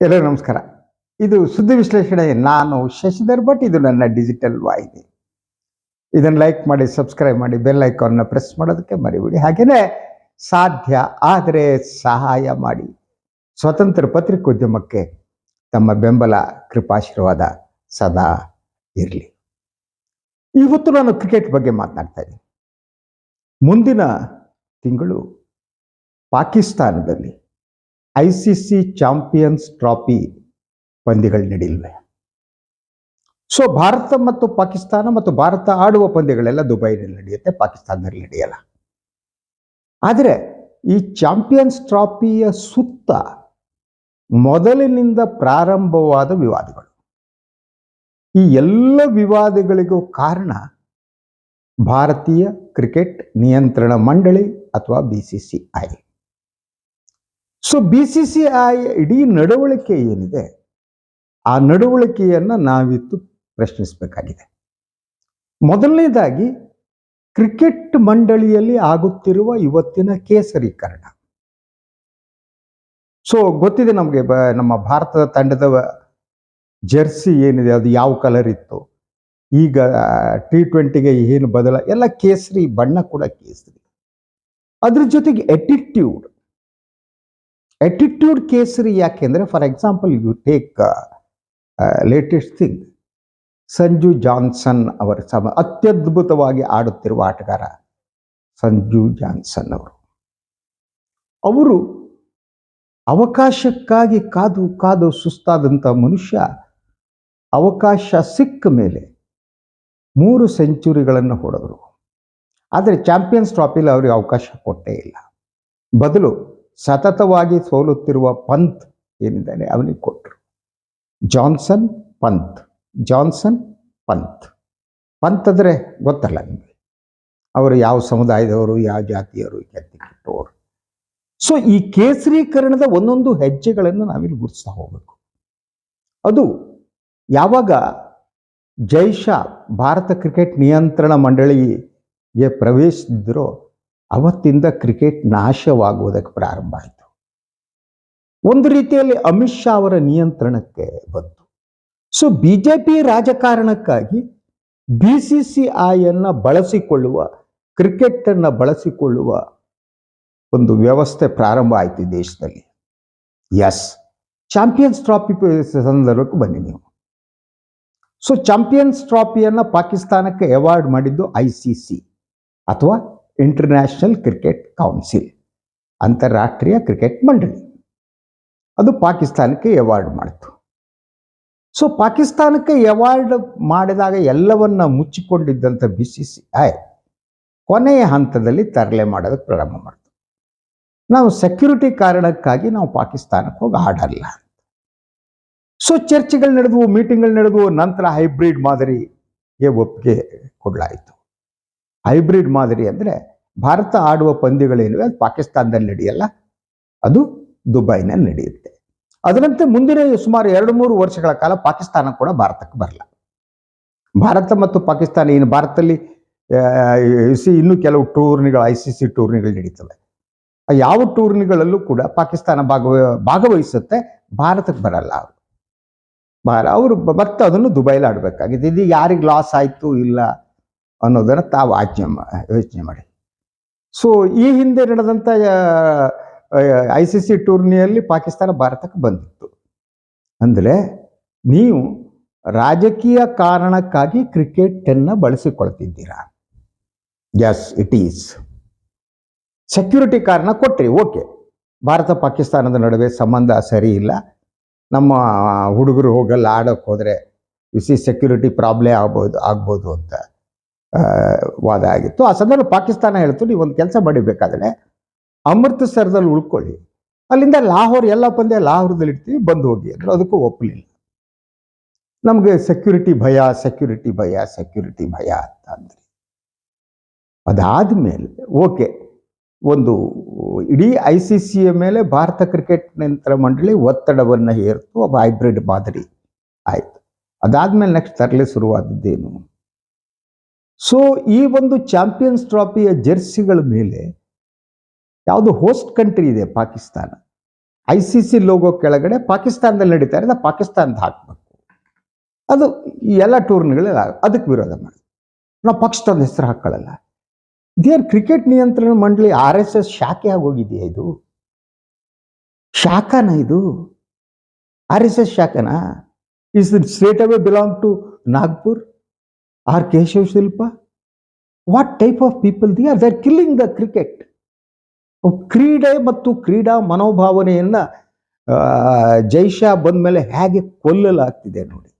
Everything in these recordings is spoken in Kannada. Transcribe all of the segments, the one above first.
ಎಲ್ಲರಿಗೂ ನಮಸ್ಕಾರ. ಇದು ಸುದ್ದಿ ವಿಶ್ಲೇಷಣೆ. ನಾನು ಶಶಿಧರ್ ಭಟ್. ಇದು ನನ್ನ ಡಿಜಿಟಲ್ ವಾಹಿನಿ. ಇದನ್ನು ಲೈಕ್ ಮಾಡಿ, ಸಬ್ಸ್ಕ್ರೈಬ್ ಮಾಡಿ, ಬೆಲ್ ಐಕಾನ್ನ ಪ್ರೆಸ್ ಮಾಡೋದಕ್ಕೆ ಮರಿಬಿಡಿ. ಹಾಗೆಯೇ ಸಾಧ್ಯ ಆದರೆ ಸಹಾಯ ಮಾಡಿ. ಸ್ವತಂತ್ರ ಪತ್ರಿಕೋದ್ಯಮಕ್ಕೆ ತಮ್ಮ ಬೆಂಬಲ, ಕೃಪಾಶೀರ್ವಾದ ಸದಾ ಇರಲಿ. ಇವತ್ತು ನಾನು ಕ್ರಿಕೆಟ್ ಬಗ್ಗೆ ಮಾತನಾಡ್ತಾ ಇದ್ದೀನಿ. ಮುಂದಿನ ತಿಂಗಳು ಪಾಕಿಸ್ತಾನದಲ್ಲಿ I C C champions trophy ಪಂದ್ಯಗಳು ನಡೆಯಲ್ವೆ ಸೊ ಭಾರತ ಮತ್ತು ಪಾಕಿಸ್ತಾನ ಮತ್ತು ಭಾರತ ಆಡುವ ಪಂದ್ಯಗಳೆಲ್ಲ ದುಬೈನಲ್ಲಿ ನಡೆಯುತ್ತೆ, ಪಾಕಿಸ್ತಾನದಲ್ಲಿ ನಡೆಯಲ್ಲ. ಆದರೆ ಈ ಚಾಂಪಿಯನ್ಸ್ ಟ್ರಾಫಿಯ ಸುತ್ತ ಮೊದಲಿನಿಂದ ಪ್ರಾರಂಭವಾದ ವಿವಾದಗಳು. ಈ ಎಲ್ಲ ವಿವಾದಗಳಿಗೂ ಕಾರಣ ಭಾರತೀಯ ಕ್ರಿಕೆಟ್ ನಿಯಂತ್ರಣ ಮಂಡಳಿ ಅಥವಾ B C C I. So B C C I ಇಡೀ ನಡವಳಿಕೆ ಏನಿದೆ? ಆ ನಡವಳಿಕೆಯನ್ನು ನಾವಿತ್ತು ಪ್ರಶ್ನಿಸಬೇಕಾಗಿದೆ. ಮೊದಲನೇದಾಗಿ, ಕ್ರಿಕೆಟ್ ಮಂಡಳಿಯಲ್ಲಿ ಆಗುತ್ತಿರುವ ಇವತ್ತಿನ ಕೇಸರೀಕರಣ. ಸೊ ಗೊತ್ತಿದೆ ನಮಗೆ ನಮ್ಮ ಭಾರತದ ತಂಡದ ಜೆರ್ಸಿ ಏನಿದೆ, ಅದು ಯಾವ ಕಲರ್ ಇತ್ತು? ಈಗ ಟಿ ಟ್ವೆಂಟಿಗೆ ಏನು ಬದಲ, ಎಲ್ಲ ಕೇಸರಿ ಬಣ್ಣ ಕೂಡ ಕೇಸರಿ. ಅದ್ರ ಜೊತೆಗೆ ಎಟಿಟ್ಯೂಡ್ ಎಟಿಟ್ಯೂಡ್ ಕೇಸರಿ ಯಾಕೆಂದರೆ for example you take latest thing Sanju Johnson ಅವರ ಸಮ, ಅತ್ಯದ್ಭುತವಾಗಿ ಆಡುತ್ತಿರುವ ಆಟಗಾರ ಸಂಜು ಜಾನ್ಸನ್ ಅವರು. ಅವರು ಅವಕಾಶಕ್ಕಾಗಿ ಕಾದು ಕಾದು ಸುಸ್ತಾದಂಥ ಮನುಷ್ಯ ಅವಕಾಶ ಸಿಕ್ಕ ಮೇಲೆ ಮೂರು ಸೆಂಚುರಿಗಳನ್ನು ಹೊಡೆದರು. ಆದರೆ ಚಾಂಪಿಯನ್ಸ್ ಟ್ರಾಫಿಲಿ ಅವರಿಗೆ ಅವಕಾಶ ಕೊಟ್ಟೇ ಇಲ್ಲ. ಬದಲು ಸತತವಾಗಿ ಸೋಲುತ್ತಿರುವ ಪಂತ್ ಏನಿದ್ದಾನೆ? ಅವನಿಗೆ ಕೊಟ್ಟರು. ಜಾನ್ಸನ್ ಪಂತ್. ಜಾನ್ಸನ್ ಪಂತ್. ಪಂತ್ ಅಂದರೆ ಗೊತ್ತಲ್ಲ ನಿಮಗೆ. ಅವರು ಯಾವ ಸಮುದಾಯದವರು, ಯಾವ ಜಾತಿಯವರು ಕೆತ್ತಿ ಕೆಟ್ಟವರು. ಸೊ ಈ ಕೇಸರೀಕರಣದ ಒಂದೊಂದು ಹೆಜ್ಜೆಗಳನ್ನು ನಾವಿಲ್ಲಿ ಗುರುತಿಸ್ತಾ ಹೋಗಬೇಕು. ಅದು ಯಾವಾಗ ಜೈಶಾ ಭಾರತ ಕ್ರಿಕೆಟ್ ನಿಯಂತ್ರಣ ಮಂಡಳಿಗೆ ಪ್ರವೇಶಿಸಿದ್ರೋ ಅವತ್ತಿಂದ ಕ್ರಿಕೆಟ್ ನಾಶವಾಗುವುದಕ್ಕೆ ಪ್ರಾರಂಭ ಆಯಿತು. ಒಂದು ರೀತಿಯಲ್ಲಿ ಅಮಿತ್ ಶಾ ಅವರ ನಿಯಂತ್ರಣಕ್ಕೆ ಬಂತು. ಸೊ ಬಿ ಜೆ ಪಿ ರಾಜಕಾರಣಕ್ಕಾಗಿ ಬಿ ಸಿ ಸಿ ಐಯನ್ನು ಬಳಸಿಕೊಳ್ಳುವ ಕ್ರಿಕೆಟನ್ನು ಬಳಸಿಕೊಳ್ಳುವ ಒಂದು ವ್ಯವಸ್ಥೆ ಪ್ರಾರಂಭ ಆಯಿತು ದೇಶದಲ್ಲಿ. ಎಸ್ ಚಾಂಪಿಯನ್ಸ್ ಟ್ರಾಫಿ ಸಂದರ್ಭಕ್ಕೆ ಬನ್ನಿ ನೀವು. ಸೊ ಚಾಂಪಿಯನ್ಸ್ ಟ್ರಾಫಿಯನ್ನು ಪಾಕಿಸ್ತಾನಕ್ಕೆ ಅವಾರ್ಡ್ ಮಾಡಿದ್ದು ಐ ಸಿ ಸಿ ಅಥವಾ ಇಂಟರ್ನ್ಯಾಷನಲ್ ಕ್ರಿಕೆಟ್ ಕೌನ್ಸಿಲ್ ಅಂತಾರಾಷ್ಟ್ರೀಯ ಕ್ರಿಕೆಟ್ ಮಂಡಳಿ ಅದು ಪಾಕಿಸ್ತಾನಕ್ಕೆ ಅವಾರ್ಡ್ ಮಾಡಿತು ಸೊ ಪಾಕಿಸ್ತಾನಕ್ಕೆ ಅವಾರ್ಡ್ ಮಾಡಿದಾಗ ಎಲ್ಲವನ್ನ ಮುಚ್ಚಿಕೊಂಡಿದ್ದಂಥ ಬಿ ಸಿ ಸಿ ಐ ಕೊನೆಯ ಹಂತದಲ್ಲಿ ತರಲೆ ಮಾಡೋದಕ್ಕೆ ಪ್ರಾರಂಭ ಮಾಡಿತು. ನಾವು ಸೆಕ್ಯೂರಿಟಿ ಕಾರಣಕ್ಕಾಗಿ ನಾವು ಪಾಕಿಸ್ತಾನಕ್ಕೆ ಹೋಗಿ ಆಡಲ್ಲ ಸೊ ಚರ್ಚೆಗಳು ನಡೆದವು ಮೀಟಿಂಗ್ಗಳು ನಡೆದವು, ನಂತರ ಹೈಬ್ರಿಡ್ ಮಾದರಿಗೆ ಒಪ್ಪಿಗೆ ಕೊಡಲಾಯಿತು. ಹೈಬ್ರಿಡ್ ಮಾದರಿ ಅಂದರೆ ಭಾರತ ಆಡುವ ಪಂದ್ಯಗಳೇನಿವೆ ಅದು ಪಾಕಿಸ್ತಾನದಲ್ಲಿ ನಡೆಯಲ್ಲ. ಅದು ದುಬೈನಲ್ಲಿ ನಡೆಯುತ್ತೆ. ಅದರಂತೆ ಮುಂದಿನ ಸುಮಾರು ಎರಡು ಮೂರು ವರ್ಷಗಳ ಕಾಲ ಪಾಕಿಸ್ತಾನ ಕೂಡ ಭಾರತಕ್ಕೆ ಬರಲ್ಲ. ಭಾರತ ಮತ್ತು ಪಾಕಿಸ್ತಾನ ಏನು ಭಾರತದಲ್ಲಿ ಸಿ ಇನ್ನೂ ಕೆಲವು ಟೂರ್ನಿಗಳು, ಐ ಸಿ ಸಿ ಟೂರ್ನಿಗಳು ನಡೀತವೆ. ಯಾವ ಟೂರ್ನಿಗಳಲ್ಲೂ ಕೂಡ ಪಾಕಿಸ್ತಾನ ಭಾಗವ, ಭಾಗವಹಿಸುತ್ತೆ, ಭಾರತಕ್ಕೆ ಬರಲ್ಲ ಅವರು. ಅವರು ಮತ್ತೆ ಅದನ್ನು ದುಬೈಲಿ ಆಡಬೇಕಾಗಿದೆ. ಇದು ಯಾರಿಗೆ ಲಾಸ್ ಆಯಿತು ಇಲ್ಲ ಅನ್ನೋದನ್ನು ತಾವು ಆಜ್ಞೆ ಯೋಚನೆ ಮಾಡಿ ಸೊ ಈ ಹಿಂದೆ ನಡೆದಂಥ ಐ ಸಿ ಸಿ ಟೂರ್ನಿಯಲ್ಲಿ ಪಾಕಿಸ್ತಾನ ಭಾರತಕ್ಕೆ ಬಂದಿತ್ತು. ಅಂದರೆ ನೀವು ರಾಜಕೀಯ ಕಾರಣಕ್ಕಾಗಿ ಕ್ರಿಕೆಟನ್ನು ಬಳಸಿಕೊಳ್ತಿದ್ದೀರಾ? ಎಸ್ ಇಟ್ ಈಸ್ ಸೆಕ್ಯೂರಿಟಿ ಕಾರಣ ಕೊಟ್ರಿ ಓಕೆ ಭಾರತ ಪಾಕಿಸ್ತಾನದ ನಡುವೆ ಸಂಬಂಧ ಸರಿ ಇಲ್ಲ. ನಮ್ಮ ಹುಡುಗರು ಹೋಗಲ್ಲ ಆಡೋಕ್ಕೆ ಹೋದರೆ ಸಿ ಸೆಕ್ಯೂರಿಟಿ ಪ್ರಾಬ್ಲಮ್ ಆಗ್ಬೋದು ಆಗ್ಬೋದು ಅಂತ. ವಾದ ಆಗಿತ್ತು. ಆ ಸಂದರ್ಭ ಪಾಕಿಸ್ತಾನ ಹೇಳ್ತು, ನೀವು ಒಂದು ಕೆಲಸ ಮಾಡಿಬೇಕಾದ್ರೆ ಅಮೃತಸರದಲ್ಲಿ ಉಳ್ಕೊಳ್ಳಿ. ಅಲ್ಲಿಂದ ಲಾಹೋರ್ ಎಲ್ಲ ಪಂದ್ಯ ಲಾಹೋರ್ದಲ್ಲಿ ಇಡ್ತೀವಿ, ಬಂದು ಹೋಗಿ. ಅಂದ್ರೆ. ಅದಕ್ಕೂ ಒಪ್ಪಲಿಲ್ಲ ನಮಗೆ ಸೆಕ್ಯೂರಿಟಿ ಭಯ ಸೆಕ್ಯೂರಿಟಿ ಭಯ ಸೆಕ್ಯೂರಿಟಿ ಭಯ ಅಂತ ಅಂದ್ರೆ. ಅದಾದ್ಮೇಲೆ, ಓಕೆ, ಒಂದು ಇಡೀ ಐ ಸಿ ಸಿಯ ಮೇಲೆ ಭಾರತ ಕ್ರಿಕೆಟ್ ನಿಯಂತ್ರಣ ಮಂಡಳಿ ಒತ್ತಡವನ್ನು ಹೇರ್ತು ಒಬ್ಬ ಹೈಬ್ರಿಡ್ ಮಾದರಿ ಆಯಿತು. ಅದಾದ್ಮೇಲೆ ನೆಕ್ಸ್ಟ್ ತರಲೆ ಶುರುವಾದದ್ದೇನು? ಸೊ ಈ ಒಂದು ಚಾಂಪಿಯನ್ಸ್ ಟ್ರಾಫಿಯ ಜೆರ್ಸಿಗಳ ಮೇಲೆ ಯಾವುದು ಹೋಸ್ಟ್ ಕಂಟ್ರಿ ಇದೆ Pakistan. I C C logo ಕೆಳಗಡೆ ಪಾಕಿಸ್ತಾನದಲ್ಲಿ ನಡೀತಾ ಇರೋದು, ಪಾಕಿಸ್ತಾನದ ಹಾಕಬೇಕು. ಅದು ಎಲ್ಲ ಟೂರ್ನಿಗಳೆಲ್ಲ ಅದಕ್ಕೆ ವಿರೋಧ ಮಾಡಿ ನಾವು ಪಕ್ಷದ ಹೆಸರು ಹಾಕೊಳ್ಳಲ್ಲ. ಇದೇನು ಕ್ರಿಕೆಟ್ ನಿಯಂತ್ರಣ ಮಂಡಳಿ ಆರ್ ಎಸ್ ಎಸ್ ಶಾಖೆ ಆಗೋಗಿದೆಯಾ ಇದು? ಶಾಖನ ಇದು? R S S ಶಾಖನಾ? Is state away belong to Nagpur R Keshav Shilpa what type of people they are there killing the cricket ಕ್ರೀಡೆ ಮತ್ತು ಕ್ರೀಡಾ ಮನೋಭಾವನೆಯನ್ನ ಜೈಶಾ ಬಂದ ಮೇಲೆ ಹೇಗೆ ಕೊಲ್ಲಲಾಗ್ತಿದೆ ನೋಡಿ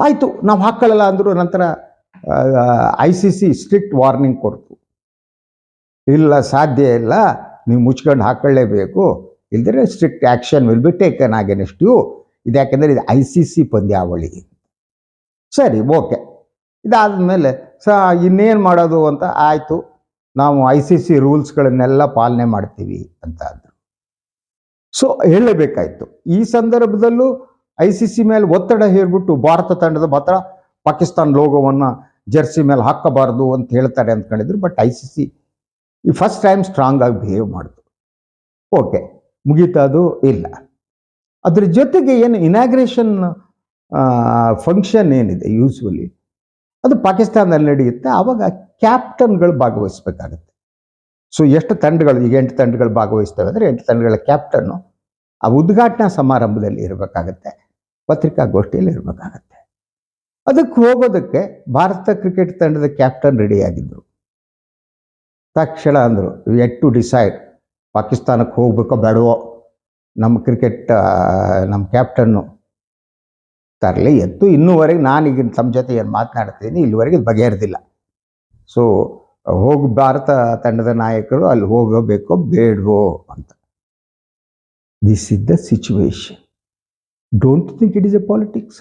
ಆಯ್ತು ನಾವು ಹಾಕ್ಕೊಳ್ಳಲ್ಲ ಅಂದ್ರು ನಂತರ I C C strict warning ಕೊಡ್ತು ಇಲ್ಲ ಸಾಧ್ಯ ಇಲ್ಲ ನೀವು ಮುಚ್ಕೊಂಡು ಹಾಕೊಳ್ಳೇಬೇಕು ಇಲ್ದರೆ strict action will be taken against you ಇದು ಯಾಕೆಂದರೆ ಇದು ಐ ಸಿ ಸಿ ಪಂದ್ಯಾವಳಿ ಸರಿ, ಓಕೆ. ಇದಾದ ಮೇಲೆ ಸ, ಇನ್ನೇನು ಮಾಡೋದು ಅಂತ ಆಯಿತು. ನಾವು ಐ ಸಿ ಸಿ ರೂಲ್ಸ್ಗಳನ್ನೆಲ್ಲ ಪಾಲನೆ ಮಾಡ್ತೀವಿ ಅಂತ ಅಂದರು ಸೊ, ಹೇಳಲೇಬೇಕಾಯಿತು. ಈ ಸಂದರ್ಭದಲ್ಲೂ ಐ ಸಿ ಸಿ ಮೇಲೆ ಒತ್ತಡ ಹೇರ್ಬಿಟ್ಟು ಭಾರತ ತಂಡದ ಮಾತ್ರ ಪಾಕಿಸ್ತಾನ ಲೋಗೋವನ್ನು ಜರ್ಸಿ ಮೇಲೆ ಹಾಕಬಾರ್ದು ಅಂತ ಹೇಳ್ತಾರೆ ಅಂದ್ಕೊಂಡಿದ್ರು ಬಟ್ ಐ ಸಿ ಸಿ ಈ ಫಸ್ಟ್ ಟೈಮ್ ಸ್ಟ್ರಾಂಗ್ ಆಗಿ ಬಿಹೇವ್ ಮಾಡಿತು. ಓಕೆ ಮುಗೀತದು ಇಲ್ಲ. ಅದ್ರ ಜೊತೆಗೆ ಏನು ಇನಾಗ್ರೇಷನ್ ಫಂಕ್ಷನ್ ಏನಿದೆ ಯೂಸ್ವಲಿ ಅದು ಪಾಕಿಸ್ತಾನದಲ್ಲಿ ನಡೆಯುತ್ತೆ. ಆವಾಗ ಕ್ಯಾಪ್ಟನ್ಗಳು ಭಾಗವಹಿಸ್ಬೇಕಾಗತ್ತೆ. ಸೊ ಎಷ್ಟು ತಂಡಗಳು, ಈಗ ಎಂಟು ತಂಡಗಳು ಭಾಗವಹಿಸ್ತವೆ ಅಂದರೆ ಎಂಟು ತಂಡಗಳ ಕ್ಯಾಪ್ಟನ್ನು ಆ ಉದ್ಘಾಟನಾ ಸಮಾರಂಭದಲ್ಲಿ ಇರಬೇಕಾಗತ್ತೆ. ಪತ್ರಿಕಾಗೋಷ್ಠಿಯಲ್ಲಿ ಇರಬೇಕಾಗತ್ತೆ. ಅದಕ್ಕೆ ಹೋಗೋದಕ್ಕೆ ಭಾರತ ಕ್ರಿಕೆಟ್ ತಂಡದ ಕ್ಯಾಪ್ಟನ್ ರೆಡಿಯಾಗಿದ್ದರು ತಕ್ಷಣ ಅಂದರು ಎಟ್ ಟು ಡಿಸೈಡ್ ಪಾಕಿಸ್ತಾನಕ್ಕೆ ಹೋಗ್ಬೇಕೋ ಬೇಡವೋ? ನಮ್ಮ ಕ್ರಿಕೆಟ್ ನಮ್ಮ ಕ್ಯಾಪ್ಟನ್ನು ತರಲಿ ಎತ್ತು. ಇನ್ನೂವರೆಗೆ ನಾನು ಈಗ ತಮ್ಮ ಜೊತೆ ಏನು ಮಾತನಾಡ್ತೀನಿ, ಇಲ್ಲಿವರೆಗೆ ಬಗೆಹರಿದಿಲ್ಲ. ಸೊ ಹೋಗಿ ಭಾರತ ತಂಡದ ನಾಯಕರು ಅಲ್ಲಿ ಹೋಗಬೇಕೋ ಬೇಡವೋ ಅಂತ. This is the situation don't think it is a politics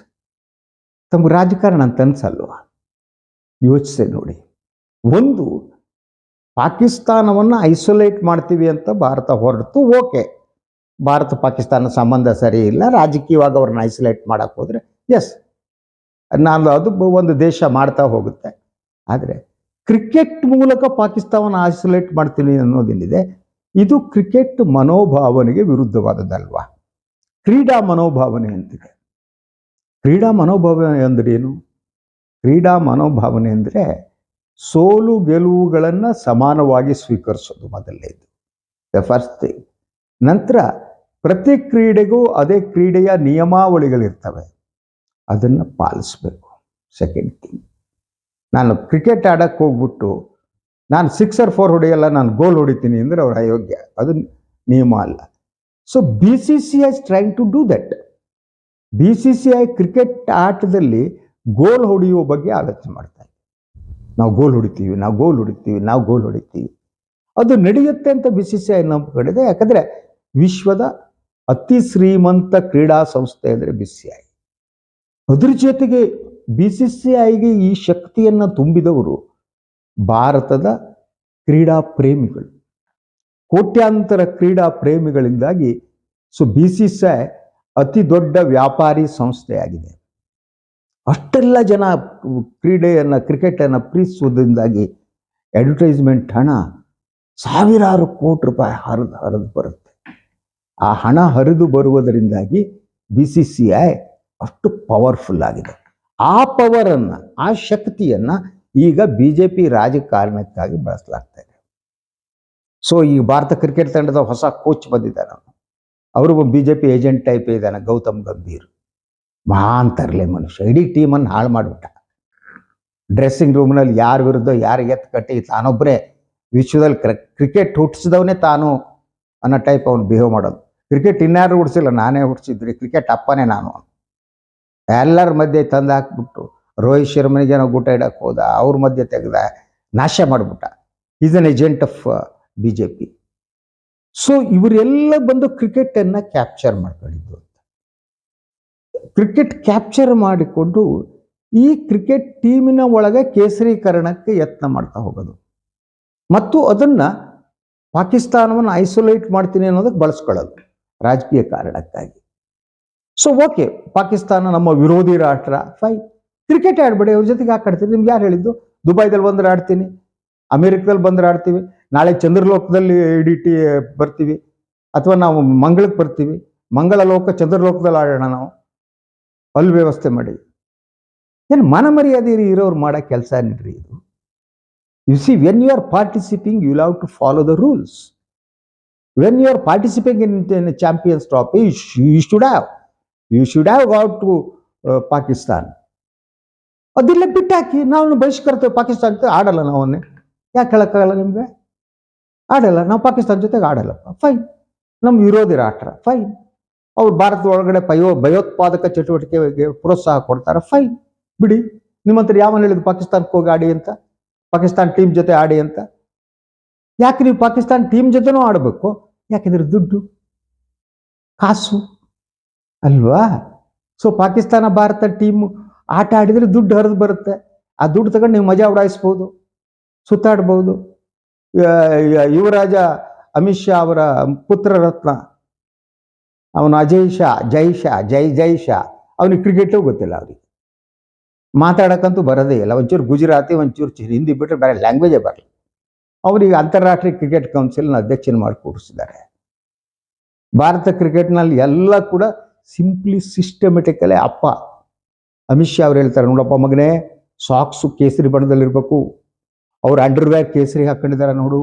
ತಮ್ಗೆ ರಾಜಕಾರಣ ಅಂತ ಅನ್ಸಲ್ವ? ಯೋಚಿಸಿ ನೋಡಿ. ಒಂದು, ಪಾಕಿಸ್ತಾನವನ್ನು ಐಸೋಲೇಟ್ ಮಾಡ್ತೀವಿ ಅಂತ ಭಾರತ ಹೊರಡ್ತು ಓಕೆ ಭಾರತ ಪಾಕಿಸ್ತಾನ ಸಂಬಂಧ ಸರಿ ಇಲ್ಲ, ರಾಜಕೀಯವಾಗಿ ಅವ್ರನ್ನ ಐಸೋಲೇಟ್ ಮಾಡಕ್ಕೆ ಹೋದರೆ ಎಸ್ ನಾನು ಅದು ಒಂದು ದೇಶ ಮಾಡ್ತಾ ಹೋಗುತ್ತೆ. ಆದರೆ ಕ್ರಿಕೆಟ್ ಮೂಲಕ ಪಾಕಿಸ್ತಾನ ಐಸೋಲೇಟ್ ಮಾಡ್ತೀನಿ ಅನ್ನೋದೇನಿದೆ, ಇದು ಕ್ರಿಕೆಟ್ ಮನೋಭಾವನೆಗೆ ವಿರುದ್ಧವಾದದ್ದಲ್ವಾ? ಕ್ರೀಡಾ ಮನೋಭಾವನೆ ಅಂತಿದೆ. ಕ್ರೀಡಾ ಮನೋಭಾವನೆ ಅಂದರೆ ಏನು ಕ್ರೀಡಾ ಮನೋಭಾವನೆ ಅಂದರೆ ಸೋಲು ಗೆಲುವುಗಳನ್ನು ಸಮಾನವಾಗಿ ಸ್ವೀಕರಿಸೋದು ಮೊದಲನೇದು. ದ ಫಸ್ಟ್ ಥಿಂಗ್ ನಂತರ ಪ್ರತಿ ಕ್ರೀಡೆಗೂ ಅದೇ ಕ್ರೀಡೆಯ ನಿಯಮಾವಳಿಗಳಿರ್ತವೆ. ಅದನ್ನು ಪಾಲಿಸ್ಬೇಕು. ಸೆಕೆಂಡ್ ಥಿಂಗ್ ನಾನು ಕ್ರಿಕೆಟ್ ಆಡೋಕ್ಕೆ ಹೋಗ್ಬಿಟ್ಟು, ನಾನು ಸಿಕ್ಸರ್ ಫೋರ್ ಹೊಡೆಯಲ್ಲ, ನಾನು ಗೋಲ್ ಹೊಡಿತೀನಿ ಅಂದರೆ ಅವ್ರ ಅಯೋಗ್ಯ. ಅದು ನಿಯಮ ಅಲ್ಲ. So B C C I trying to do that B C C I cricket ಆಟದಲ್ಲಿ ಗೋಲ್ ಹೊಡೆಯುವ ಬಗ್ಗೆ ಆಲೋಚನೆ ಮಾಡ್ತಾ ಇದೆ. ನಾವು ಗೋಲ್ ಹೊಡಿತೀವಿ, ನಾವು ಗೋಲ್ ಹೊಡಿತೀವಿ, ನಾವು ಗೋಲ್ ಹೊಡಿತೀವಿ. ಅದು ನಡೆಯುತ್ತೆ ಅಂತ ಬಿ ಸಿ ಸಿ ಐ ನಂಬಿಕೊಂಡಿದೆ ಯಾಕಂದರೆ ವಿಶ್ವದ ಅತಿ ಶ್ರೀಮಂತ ಕ್ರೀಡಾ ಸಂಸ್ಥೆ ಅಂದರೆ ಬಿ ಸಿ ಐ. ಅದ್ರ ಜೊತೆಗೆ ಬಿ ಸಿ ಸಿ ಐಗೆ ಈ ಶಕ್ತಿಯನ್ನು ತುಂಬಿದವರು ಭಾರತದ ಕ್ರೀಡಾ ಪ್ರೇಮಿಗಳು. ಕೋಟ್ಯಾಂತರ ಕ್ರೀಡಾ ಪ್ರೇಮಿಗಳಿಂದಾಗಿ so B C C I ಅತಿ ದೊಡ್ಡ ವ್ಯಾಪಾರಿ ಸಂಸ್ಥೆಯಾಗಿದೆ. ಅಷ್ಟೆಲ್ಲ ಜನ ಕ್ರೀಡೆಯನ್ನು, ಕ್ರಿಕೆಟನ್ನು ಪ್ರೀತಿಸುವುದರಿಂದಾಗಿ ಅಡ್ವರ್ಟೈಸ್ಮೆಂಟ್ ಹಣ ಸಾವಿರಾರು ಕೋಟಿ ರೂಪಾಯಿ ಹರಿದು ಹರಿದು ಬರುತ್ತೆ. ಆ ಹಣ ಹರಿದು ಬರುವುದರಿಂದಾಗಿ ಬಿ ಸಿ ಸಿ ಐ ಅಷ್ಟು ಪವರ್ಫುಲ್ ಆಗಿದೆ. ಆ ಪವರನ್ನು ಆ ಶಕ್ತಿಯನ್ನು ಈಗ ಬಿ ಜೆ ಪಿ ರಾಜಕಾರಣಕ್ಕಾಗಿ ಬಳಸಲಾಗ್ತಾ ಇದೆ. ಸೊ ಈ ಭಾರತ ಕ್ರಿಕೆಟ್ ತಂಡದ ಹೊಸ ಕೋಚ್ ಬಂದಿದ್ದಾನೆ ಅವನು. ಅವರು B J P agent type ಇದ್ದಾನೆ, ಗೌತಮ್ ಗಂಭೀರ್. ಮಹಾನ್ ತರಲೆ ಮನುಷ್ಯ. ಇಡೀ ಟೀಮನ್ನು ಹಾಳು ಮಾಡಿಬಿಟ್ಟ. ಡ್ರೆಸ್ಸಿಂಗ್ ರೂಮ್ನಲ್ಲಿ ಯಾರ ವಿರುದ್ಧ, ಯಾರು ಎತ್ತು ಕಟ್ಟಿ ತಾನೊಬ್ಬರೇ ವಿಶ್ವದಲ್ಲಿ ಕ್ರಿಕೆಟ್ ಹುಟ್ಟಿಸಿದವನೇ ತಾನು ಅನ್ನೋ ಟೈಪ್ ಅವ್ನು ಬಿಹೇವ್ ಮಾಡೋದು. ಕ್ರಿಕೆಟ್ ಇನ್ಯಾರು ಹುಡ್ಸಿಲ್ಲ ನಾನೇ ಹುಡ್ಸಿದ್ರಿ ಕ್ರಿಕೆಟ್ ಅಪ್ಪನೇ ನಾನು. ಎಲ್ಲರ ಮಧ್ಯೆ ತಂದು ಹಾಕ್ಬಿಟ್ಟು, ರೋಹಿತ್ ಶರ್ಮನಿಗೆ ನಾವು ಗುಟ್ಟ ಇಡಕ್ಕೆ ಹೋದ, ಅವ್ರ ಮಧ್ಯೆ ತೆಗೆದ, ನಾಶ ಮಾಡಿಬಿಟ್ಟ. Is an agent of B J P so ಇವರೆಲ್ಲ ಬಂದು ಕ್ರಿಕೆಟನ್ನು ಕ್ಯಾಪ್ಚರ್ ಮಾಡ್ಕೊಂಡಿದ್ದು ಅಂತ. ಕ್ರಿಕೆಟ್ ಕ್ಯಾಪ್ಚರ್ ಮಾಡಿಕೊಂಡು, ಈ ಕ್ರಿಕೆಟ್ ಟೀಮಿನ ಒಳಗೆ ಕೇಸರೀಕರಣಕ್ಕೆ ಯತ್ನ ಮಾಡ್ತಾ ಹೋಗೋದು. ಮತ್ತು ಅದನ್ನ ಪಾಕಿಸ್ತಾನವನ್ನು ಐಸೋಲೇಟ್ ಮಾಡ್ತೀನಿ ಅನ್ನೋದಕ್ಕೆ ಬಳಸ್ಕೊಳ್ಳೋದು. ರಾಜಕೀಯ ಕಾರಣಕ್ಕಾಗಿ. ಸೊ ಓಕೆ ಪಾಕಿಸ್ತಾನ ನಮ್ಮ ವಿರೋಧಿ ರಾಷ್ಟ್ರ ಫೈನ್ ಕ್ರಿಕೆಟ್ ಆಡ್ಬೇಡಿ, ಅವ್ರ ಜೊತೆಗೆ ಯಾಕೆ ಆಡ್ತೀನಿ ನಿಮ್ಗೆ ಯಾರು ಹೇಳಿದ್ದು? ದುಬೈದಲ್ಲಿ ಬಂದ್ರೆ ಆಡ್ತೀನಿ, ಅಮೆರಿಕದಲ್ಲಿ ಬಂದ್ರೆ ಆಡ್ತೀವಿ, ನಾಳೆ ಚಂದ್ರಲೋಕದಲ್ಲಿ ಇಡೀ ಟಿ, ಬರ್ತೀವಿ, ಅಥವಾ ನಾವು ಮಂಗಳಕ್ಕೆ ಬರ್ತೀವಿ ಮಂಗಳ ಲೋಕ ಚಂದ್ರಲೋಕದಲ್ಲಿ ಆಡೋಣ ನಾವು. ಅಲ್ಲಿ ವ್ಯವಸ್ಥೆ ಮಾಡಿ. ಏನು ಮನಮರ್ಯಾದೆ ಇರೋರು ಮಾಡೋ ಕೆಲಸ ನೀಡ್ರಿ ಇದು. You see when you are participating you love to follow the rules when you are participating in in champions trophy you should have you should have got to Pakistan ಅದೆಲ್ಲ ಬಿಟ್ಟಾಕಿ ನಾವು ಬಹಿಷ್ಕರ್ತೇವೆ ಪಾಕಿಸ್ತಾನ ಆಡಲ್ಲ ನಾವನ್ನೇ ಯಾಕೆ ಹೇಳೋಕ್ಕಾಗಲ್ಲ ನಿಮಗೆ? ಆಡಲ್ಲ, ನಾವು ಪಾಕಿಸ್ತಾನ ಜೊತೆಗೆ ಆಡಲ್ಲಪ್ಪ ಫೈನ್ ನಮ್ಮ ವಿರೋಧಿರ ಆಟ ಫೈನ್ ಅವ್ರು ಭಾರತದ ಒಳಗಡೆ ಪಯೋ, ಭಯೋತ್ಪಾದಕ ಚಟುವಟಿಕೆಗೆ ಪ್ರೋತ್ಸಾಹ ಕೊಡ್ತಾರೆ. ಫೈನ್ ಬಿಡಿ. ನಿಮ್ಮ ಹತ್ರ ಯಾವನ್ ಹೇಳಿದ್ರು ಪಾಕಿಸ್ತಾನಕ್ಕೆ ಹೋಗಿ ಆಡಿ ಅಂತ? ಪಾಕಿಸ್ತಾನ ಟೀಮ್ ಜೊತೆ ಆಡಿ ಅಂತ? ಯಾಕೆ ನೀವು ಪಾಕಿಸ್ತಾನ ಟೀಮ್ ಜೊತೆನೂ ಆಡಬೇಕು? ಯಾಕೆಂದ್ರೆ ದುಡ್ಡು, ಕಾಸು, ಅಲ್ವಾ? ಸೊ ಪಾಕಿಸ್ತಾನ, ಭಾರತ ಟೀಮ್ ಆಟ ಆಡಿದ್ರೆ ದುಡ್ಡು ಹರಿದು ಬರುತ್ತೆ. ಆ ದುಡ್ಡು ತಗೊಂಡು ನೀವು ಮಜಾ ಉಡಾಯಿಸ್ಬೋದು, ಸುತ್ತಾಡ್ಬೋದು. ಯುವರಾಜ ಅಮಿತ್ ಶಾ ಅವರ ಪುತ್ರ ರತ್ನ. ಅವನು ಅಜಯ್ ಶಾ, ಜೈ ಶಾ, ಜೈ ಜೈ ಶಾ. ಅವನಿಗೆ ಕ್ರಿಕೆಟು ಗೊತ್ತಿಲ್ಲ ಅವ್ರಿಗೆ. ಮಾತಾಡಕ್ಕಂತೂ ಬರೋದೇ ಇಲ್ಲ. ಒಂಚೂರು ಗುಜರಾತಿ, ಒಂಚೂರು ಹಿಂದಿ ಬಿಟ್ಟರೆ ಬೇರೆ ಲ್ಯಾಂಗ್ವೇಜೇ ಬರಲ್ಲ. ಅವರಿಗೆ ಅಂತಾರಾಷ್ಟ್ರೀಯ ಕ್ರಿಕೆಟ್ ಕೌನ್ಸಿಲ್ನ ಅಧ್ಯಕ್ಷನ ಮಾಡಿ ಭಾರತ ಕ್ರಿಕೆಟ್ನಲ್ಲಿ ಎಲ್ಲ ಕೂಡ ಸಿಂಪ್ಲಿ ಸಿಸ್ಟಮೆಟಿಕಲಿ ಅಪ್ಪ ಅಮಿತ್ ಶಾ ಅವ್ರು ಹೇಳ್ತಾರೆ, ನೋಡಪ್ಪ ಮಗನೇ ಸಾಕ್ಸು ಕೇಸರಿ ಬಣ್ಣದಲ್ಲಿರಬೇಕು ಅವ್ರು ಅಂಡರ್ವೇರ್ ಕೇಸರಿ ಹಾಕೊಂಡಿದ್ದಾರೆ ನೋಡು.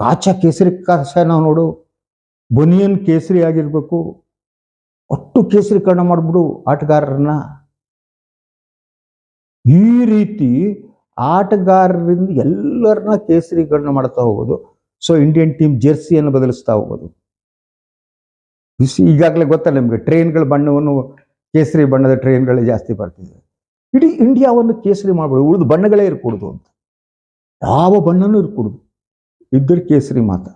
ಕಾಚ ಕೇಸರಿ ಕಾಚ ನಾವು ನೋಡು. ಬನಿಯನ್ ಕೇಸರಿ ಆಗಿರಬೇಕು. ಒಟ್ಟು ಕೇಸರಿಕರಣ ಮಾಡಿಬಿಡು ಆಟಗಾರರನ್ನ. ಈ ರೀತಿ ಆಟಗಾರರಿಂದ ಎಲ್ಲರನ್ನ ಕೇಸರಿಗಳನ್ನ ಮಾಡ್ತಾ ಹೋಗೋದು. ಸೊ ಇಂಡಿಯನ್ ಟೀಮ್ ಜೆರ್ಸಿಯನ್ನು ಬದಲಿಸ್ತಾ ಹೋಗೋದು. ಈಗಾಗಲೇ ಗೊತ್ತಾ ನಿಮಗೆ ಟ್ರೈನ್ಗಳ ಬಣ್ಣವನ್ನು, ಕೇಸರಿ ಬಣ್ಣದ ಟ್ರೈನ್ಗಳೇ ಜಾಸ್ತಿ ಬರ್ತಿದೆ. ಇಡೀ ಇಂಡಿಯಾವನ್ನು ಕೇಸರಿ ಮಾಡ್ಬೋದು, ಉಳಿದು ಬಣ್ಣಗಳೇ ಇರಕೂಡುದು ಅಂತ. ಯಾವ ಬಣ್ಣನೂ ಇರಕೂಡುದು. ಇದ್ದರೆ ಕೇಸರಿ ಮಾತ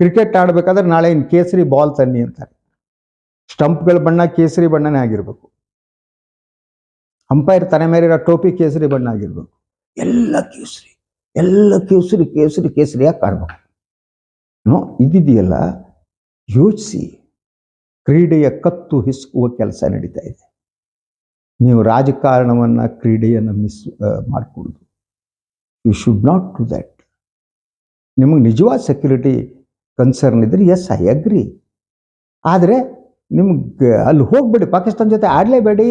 ಕ್ರಿಕೆಟ್ ಆಡಬೇಕಾದ್ರೆ ನಾಳೆ ಇನ್ನು ಕೇಸರಿ ಬಾಲ್ ತನ್ನಿ ಅಂತಾರೆ. ಸ್ಟಂಪ್ಗಳ ಬಣ್ಣ ಕೇಸರಿ ಬಣ್ಣನೇ ಆಗಿರಬೇಕು. ಅಂಪೈರ್ ತಲೆ ಮೇಲಿರೋ ಟೋಪಿ ಕೇಸರಿ ಬಣ್ಣ ಆಗಿರ್ಬೇಕು. ಎಲ್ಲ ಕೇಸರಿ ಎಲ್ಲ ಕೇಸರಿ ಕೇಸರಿ ಕೇಸರಿಯಾಗಿ ಕಾಣಬೇಕು? ನೋ ಇದಿದೆಯಲ್ಲ ಯೋಚಿಸಿ. ಕ್ರೀಡೆಯ ಕತ್ತು ಹಿಸುಕುವ ಕೆಲಸ ನಡೀತಾ ಇದೆ. ನೀವು ರಾಜಕಾರಣವನ್ನ, ಕ್ರೀಡೆಯನ್ನು miss ಮಾಡಿಕೊಡುದು. You should not do that ನಿಮಗೆ ನಿಜವಾದ ಸೆಕ್ಯೂರಿಟಿ ಕನ್ಸರ್ನ್ ಇದ್ರೆ ಎಸ್ ಐ ಅಗ್ರಿ ಆದರೆ, ನಿಮ್ಗೆ ಅಲ್ಲಿ ಹೋಗಬೇಡಿ, ಪಾಕಿಸ್ತಾನ ಜೊತೆ ಆಡಲೇಬೇಡಿ.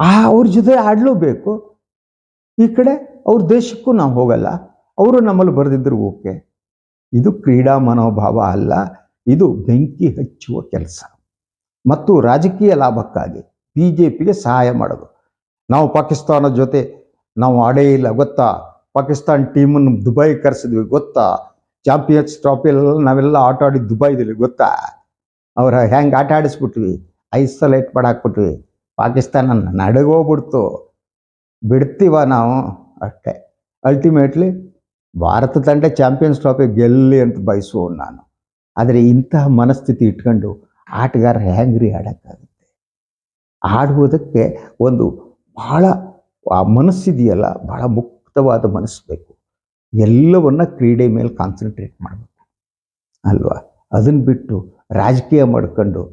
ಆ ಅವ್ರ ಜೊತೆ ಆಡಲೂಬೇಕು. ಈ ಕಡೆ ಅವ್ರ ದೇಶಕ್ಕೂ ನಾವು ಹೋಗಲ್ಲ. ಅವರು ನಮ್ಮಲ್ಲಿ ಬರೆದಿದ್ರು ಓಕೆ. ಇದು ಕ್ರೀಡಾ ಮನೋಭಾವ ಅಲ್ಲ. ಇದು ಬೆಂಕಿ ಹಚ್ಚುವ ಕೆಲಸ. ಮತ್ತು ರಾಜಕೀಯ ಲಾಭಕ್ಕಾಗಿ ಬಿ ಜೆ ಪಿಗೆ ಸಹಾಯ ಮಾಡೋದು. ನಾವು ಪಾಕಿಸ್ತಾನ ಜೊತೆ ನಾವು ಆಡೇ ಇಲ್ಲ, ಗೊತ್ತಾ? ಪಾಕಿಸ್ತಾನ ಟೀಮನ್ನು ದುಬೈ ಕರೆಸಿದ್ವಿ, ಗೊತ್ತಾ? ಚಾಂಪಿಯನ್ಸ್ ಟ್ರಾಫಿಯಲ್ಲಿ ನಾವೆಲ್ಲ ಆಟ ಆಡಿ ದುಬೈದಲ್ಲಿ, ಗೊತ್ತಾ? ಅವರ ಹೆಂಗೆ ಆಟ ಆಡಿಸ್ಬಿಟ್ವಿ? ಐಸೋಲೇಟ್ ಮಾಡಾಕ್ಬಿಟ್ವಿ. ಪಾಕಿಸ್ತಾನ ನಡಗೋಗ್ಬಿಡ್ತು. ಬಿಡ್ತೀವ ನಾವು? ಅಷ್ಟೇ. ಅಲ್ಟಿಮೇಟ್ಲಿ ಭಾರತ ತಂಡ ಚಾಂಪಿಯನ್ಸ್ ಟ್ರಾಫಿ ಗೆಲ್ಲಿ ಅಂತ ಬಯಸುವ ನಾನು. ಆದರೆ ಇಂತಹ ಮನಸ್ಥಿತಿ ಇಟ್ಕೊಂಡು ಆಟಗಾರ ಹ್ಯಾಂಗ್ರಿ ಆಡೋಕ್ಕಾಗುತ್ತೆ? ಆಡುವುದಕ್ಕೆ ಒಂದು ಬಹಳ, ಆ ಮನಸ್ಸಿದೆಯಲ್ಲ ಬಹಳ ಮುಕ್ತವಾದ ಮನಸ್ಸು ಬೇಕು. ಎಲ್ಲವನ್ನ ಕ್ರೀಡೆ ಮೇಲೆ ಕಾನ್ಸಂಟ್ರೇಟ್ ಮಾಡಬೇಕು. ಅಲ್ವಾ? ಅದನ್ನು ಬಿಟ್ಟು ರಾಜಕೀಯ ಮಾಡ್ಕೊಂಡು,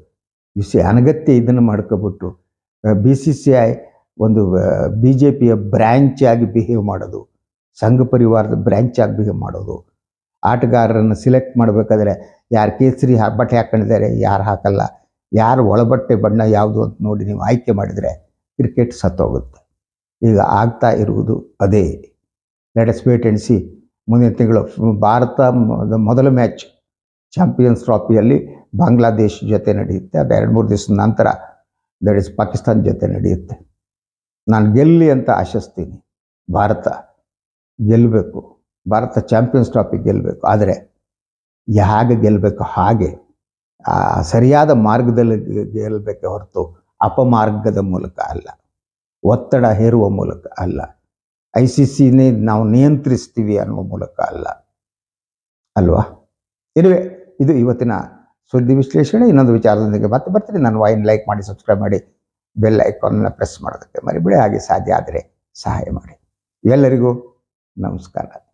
ವಿಷಯ ಅನಗತ್ಯ ಇದನ್ನು ಮಾಡ್ಕೊಬಿಟ್ಟು ಬಿ ಸಿ ಸಿ ಐ ಒಂದು ಬಿ ಜೆ ಪಿಯ ಬ್ರ್ಯಾಂಚ್ ಆಗಿ ಬಿಹೇವ್ ಮಾಡೋದು, ಸಂಘ ಪರಿವಾರದ ಬ್ರ್ಯಾಂಚ್ ಆಗಿ ಬಿಹೇವ್ ಮಾಡೋದು. ಆಟಗಾರರನ್ನು ಸಿಲೆಕ್ಟ್ ಮಾಡಬೇಕಾದ್ರೆ ಯಾರು ಕೇಸರಿ ಬಟ್ಟೆ ಹಾಕೊಂಡಿದ್ದಾರೆ, ಯಾರು ಹಾಕಲ್ಲ, ಯಾರು ಒಳಬಟ್ಟೆ ಬಣ್ಣ ಯಾವುದು ಅಂತ ನೋಡಿ ನೀವು ಆಯ್ಕೆ ಮಾಡಿದರೆ ಕ್ರಿಕೆಟ್ ಸತ್ತೋಗುತ್ತೆ. ಈಗ ಆಗ್ತಾ ಇರುವುದು ಅದೇ. ಲೆಟಸ್ ವೇಟ್ ಆ್ಯಂಡ್ ಸಿ ಮುಂದಿನ ತಿಂಗಳು ಭಾರತ ಮೊದ- ಮೊದಲ ಮ್ಯಾಚ್ ಚಾಂಪಿಯನ್ಸ್ ಟ್ರಾಫಿಯಲ್ಲಿ ಬಾಂಗ್ಲಾದೇಶ್ ಜೊತೆ ನಡೆಯುತ್ತೆ. ಅದು ಎರಡು ಮೂರು ದಿವಸದ ನಂತರ ದಟ್ ಇಸ್ ಪಾಕಿಸ್ತಾನ ಜೊತೆ ನಡೆಯುತ್ತೆ. ನಾನು ಗೆಲ್ಲಿ ಅಂತ ಆಶಿಸ್ತೀನಿ. ಭಾರತ ಗೆಲ್ಲಬೇಕು ಭಾರತ ಚಾಂಪಿಯನ್ಸ್ ಟ್ರಾಫಿ ಗೆಲ್ಲಬೇಕು ಆದರೆ ಹೇಗೆ ಗೆಲ್ಲಬೇಕು ಹಾಗೆ ಸರಿಯಾದ ಮಾರ್ಗದಲ್ಲಿ ಗೆಲ್ಲಬೇಕೆ ಹೊರತು ಅಪಮಾರ್ಗದ ಮೂಲಕ ಅಲ್ಲ. ಒತ್ತಡ ಹೇರುವ ಮೂಲಕ ಅಲ್ಲ. ಐ ಸಿ ಸಿನೇ ನಾವು ನಿಯಂತ್ರಿಸ್ತೀವಿ ಅನ್ನುವ ಮೂಲಕ ಅಲ್ಲ. ಅಲ್ವಾ? ಇರುವೆ ಇದು ಇವತ್ತಿನ ಸುದ್ದಿ ವಿಶ್ಲೇಷಣೆ, ಇನ್ನೊಂದು ವಿಚಾರದೊಂದಿಗೆ ಮತ್ತೆ ಬರ್ತೀನಿ. ನಾನು ವಾಯಿನ್ ಲೈಕ್ ಮಾಡಿ ಸಬ್ಸ್ಕ್ರೈಬ್ ಮಾಡಿ ಬೆಲ್ ಐಕಾನ್ನ ಪ್ರೆಸ್ ಮಾಡೋದಕ್ಕೆ ಮರಿಬೇಡಿ. ಹಾಗೆ ಸಾಧ್ಯ ಆದರೆ ಸಹಾಯ ಮಾಡಿ. ಎಲ್ಲರಿಗೂ ನಮಸ್ಕಾರ.